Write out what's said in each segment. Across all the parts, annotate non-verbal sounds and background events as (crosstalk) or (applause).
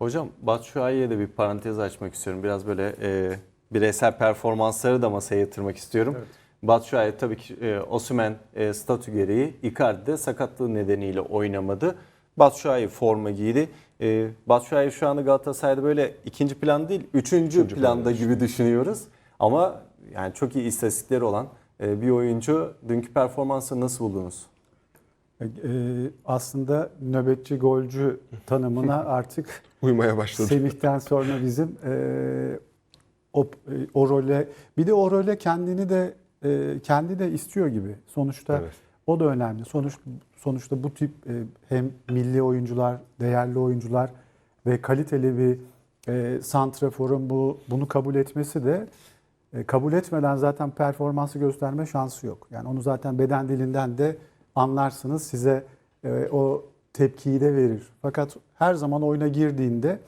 Hocam Batshuayi'ye de bir parantez açmak istiyorum. Biraz böyle e, bireysel performansları da masaya yatırmak istiyorum. Evet. Batshuayi tabii ki e, Osimhen e, statü gereği Icardi de sakatlığı nedeniyle oynamadı. Batshuayi forma giydi. E, Batshuayi şu anda Galatasaray'da böyle ikinci plan değil, üçüncü, Üçüncü planda gibi düşünüyoruz. Ama yani çok iyi istatistikleri olan e, bir oyuncu. Dünkü performansı nasıl buldunuz? E, aslında nöbetçi golcü tanımına (laughs) artık Uyumaya başladı. Semih'ten sonra bizim e, o, e, o role bir de o role kendini de e, kendi de istiyor gibi. Sonuçta Evet. o da önemli. Sonuç sonuçta bu tip e, hem milli oyuncular, değerli oyuncular ve kaliteli bir e, santraforun bu bunu kabul etmesi de e, kabul etmeden zaten performansı gösterme şansı yok. Yani onu zaten beden dilinden de anlarsınız. Size e, o tepkiyi de verir. Fakat her zaman oyuna girdiğinde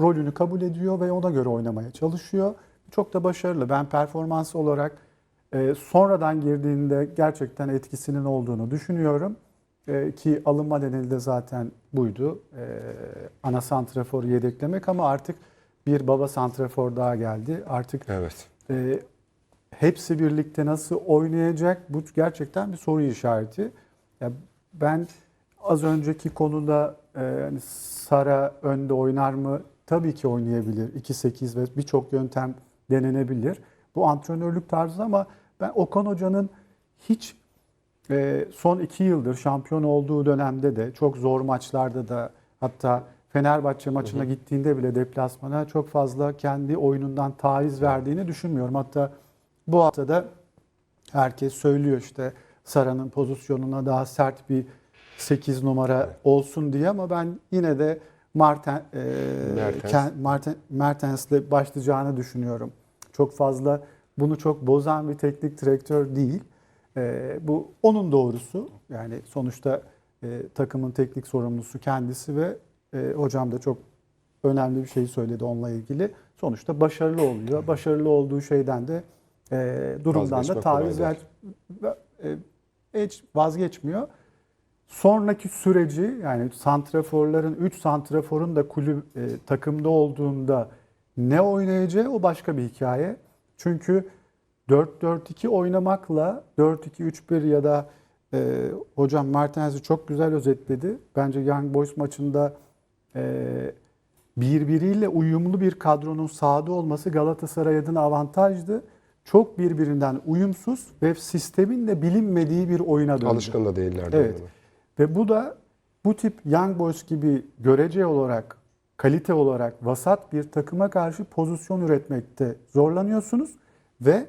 rolünü kabul ediyor ve ona göre oynamaya çalışıyor. Çok da başarılı. Ben performans olarak e, sonradan girdiğinde gerçekten etkisinin olduğunu düşünüyorum. E, ki alınma nedeni de zaten buydu. E, ana santraforu yedeklemek ama artık bir baba santrafor daha geldi. Artık Evet. e, hepsi birlikte nasıl oynayacak bu gerçekten bir soru işareti. Ya ben az önceki konuda e, hani Sara önde oynar mı? Tabii ki oynayabilir. 2-8 ve birçok yöntem denenebilir. Bu antrenörlük tarzı ama ben Okan Hoca'nın hiç e, son iki yıldır şampiyon olduğu dönemde de çok zor maçlarda da hatta Fenerbahçe maçına gittiğinde bile deplasmana çok fazla kendi oyunundan taviz verdiğini düşünmüyorum. Hatta bu hafta da herkes söylüyor işte Sara'nın pozisyonuna daha sert bir 8 numara olsun diye ama ben yine de Marten, e, Mertens. Ken- Marten, Mertens'le başlayacağını düşünüyorum. Çok fazla bunu çok bozan bir teknik direktör değil. E, bu onun doğrusu. Yani sonuçta e, takımın teknik sorumlusu kendisi ve e, hocam da çok önemli bir şey söyledi onunla ilgili. Sonuçta başarılı oluyor. Başarılı olduğu şeyden de e, durumdan da Vazgeçmek taviz kolay ver, ve- e, hiç vazgeçmiyor. Sonraki süreci yani santraforların 3 santraforun da kulüp e, takımda olduğunda ne oynayacağı o başka bir hikaye. Çünkü 4-4-2 oynamakla 4-2-3-1 ya da e, hocam Martinez'i çok güzel özetledi. Bence Young Boys maçında e, birbiriyle uyumlu bir kadronun sahada olması Galatasaray adına avantajdı. Çok birbirinden uyumsuz ve sistemin de bilinmediği bir oyuna döndü. Alışkın da değillerdi. Evet. ona. Ve bu da bu tip Young Boys gibi görece olarak, kalite olarak vasat bir takıma karşı pozisyon üretmekte zorlanıyorsunuz ve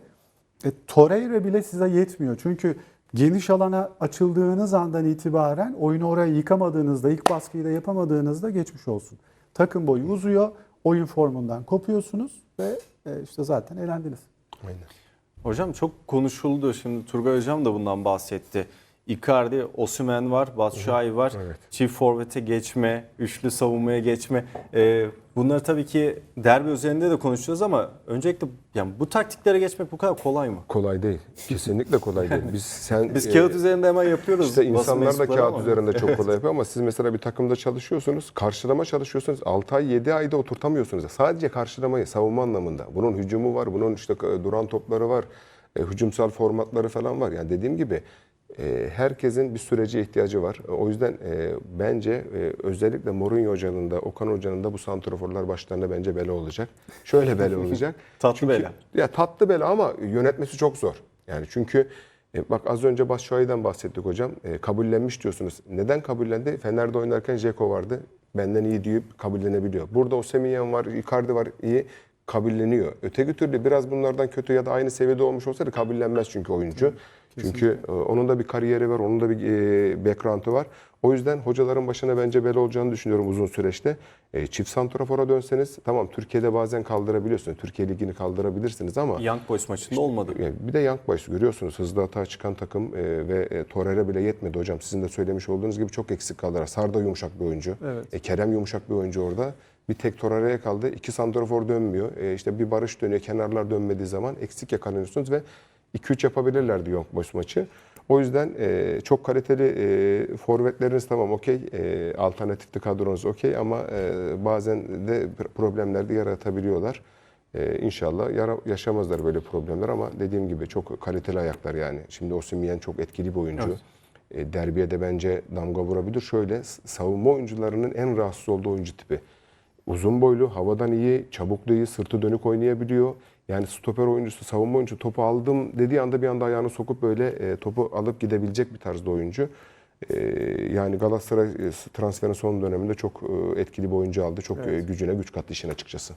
e, Torreira bile size yetmiyor. Çünkü geniş alana açıldığınız andan itibaren oyunu oraya yıkamadığınızda, ilk baskıyı da yapamadığınızda geçmiş olsun. Takım boyu uzuyor, oyun formundan kopuyorsunuz ve e, işte zaten elendiniz. Aynen. Hocam çok konuşuldu. Şimdi Turgay Hocam da bundan bahsetti. Icardi, Osimhen var, Batshuayi var. Evet. Çift forvete geçme, üçlü savunmaya geçme. Ee, bunları tabii ki derbi üzerinde de konuşacağız ama öncelikle yani bu taktiklere geçmek bu kadar kolay mı? Kolay değil. Kesinlikle kolay değil. Biz (laughs) sen Biz e, kağıt üzerinde hemen yapıyoruz. İşte insanlar da kağıt ama. üzerinde çok kolay yapıyor ama siz mesela bir takımda çalışıyorsunuz, karşılama çalışıyorsunuz. 6 ay 7 ayda oturtamıyorsunuz. Sadece karşılamayı savunma anlamında. Bunun hücumu var, bunun işte e, duran topları var, e, hücumsal formatları falan var. Yani dediğim gibi e, herkesin bir sürece ihtiyacı var. O yüzden e, bence e, özellikle Mourinho hocanın da Okan hocanın da bu santraforlar başlarına bence bela olacak. Şöyle bela olacak. (laughs) Tatlı Çünkü- bela. ya tatlı bela ama yönetmesi çok zor. Yani çünkü e, bak az önce Başşuay'dan bahsettik hocam. Kabullenmiş diyorsunuz. Neden kabullendi? Fener'de oynarken Jeko vardı. Benden iyi deyip kabullenebiliyor. Burada Osimhen var, Icardi var iyi kabulleniyor. Öteki türlü biraz bunlardan kötü ya da aynı seviyede olmuş olsaydı kabullenmez çünkü oyuncu. Çünkü e, onun da bir kariyeri var, onun da bir e, background'ı var. O yüzden hocaların başına bence bela olacağını düşünüyorum uzun süreçte. E, çift santrafora dönseniz tamam Türkiye'de bazen kaldırabiliyorsunuz. Türkiye Ligi'ni kaldırabilirsiniz ama Young Boys maçında olmadı. yani bir de Young Boys görüyorsunuz hızlı hata çıkan takım e, ve e, Torreira bile yetmedi hocam. Sizin de söylemiş olduğunuz gibi çok eksik kaldılar. Sarda yumuşak bir oyuncu. Evet. E, Kerem yumuşak bir oyuncu orada. Bir tek Torreira'ya kaldı. İki santrafor dönmüyor. E, işte bir Barış dönüyor. Kenarlar dönmediği zaman eksik yakalıyorsunuz ve 2-3 yapabilirlerdi Young Boys maçı. O yüzden e, çok kaliteli e, forvetleriniz tamam okey. E, alternatifli kadronuz okey ama e, bazen de problemler de yaratabiliyorlar. E, inşallah yara, yaşamazlar böyle problemler ama dediğim gibi çok kaliteli ayaklar yani. Şimdi Osimhen çok etkili bir oyuncu. Evet. E, derbiye de bence damga vurabilir. Şöyle savunma oyuncularının en rahatsız olduğu oyuncu tipi. Uzun boylu, havadan iyi, çabuk da iyi, sırtı dönük oynayabiliyor. Yani stoper oyuncusu, savunma oyuncusu topu aldım dediği anda bir anda ayağını sokup böyle e, topu alıp gidebilecek bir tarzda oyuncu. E, yani Galatasaray e, transferin son döneminde çok e, etkili bir oyuncu aldı. Çok e, gücüne güç kattı işin açıkçası.